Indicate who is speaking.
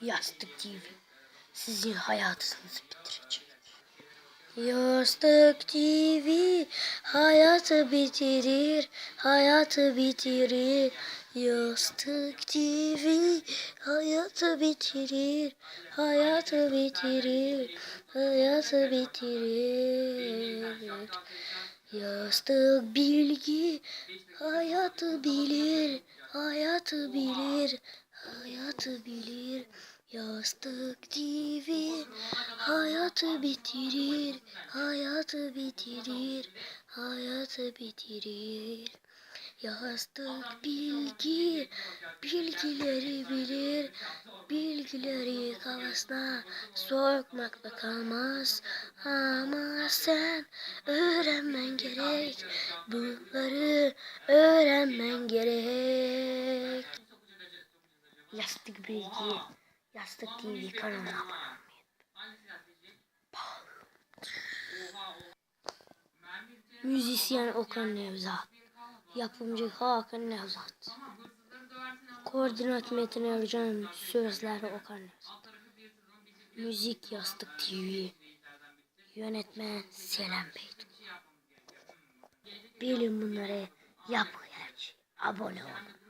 Speaker 1: Yastık TV sizin hayatınızı bitirecek. Yastık TV hayatı bitirir, hayatı bitirir. Yastık TV hayatı bitirir, hayatı bitirir, hayatı bitirir. Yastık bilgi hayatı bilir, hayatı bilir, hayatı bilir. Yastık TV hayatı bitirir, hayatı bitirir, hayatı bitirir. Yastık bilgi, bilgileri bilir, bilgileri kafasına sokmakla kalmaz. Ama sen öğrenmen gerek, bunları öğrenmen gerek. Yastık bilgi, Yastık TV kanalına abone olmayı. Müzisyen Okan Nevzat. Yapımcı Hakan Nevzat. Koordinat Metin Ercan. Sözleri Okan Nevzat. Müzik Yastık TV. Yönetmen Selam Beytun. Bilin bunları yapın her şey. Abone olun.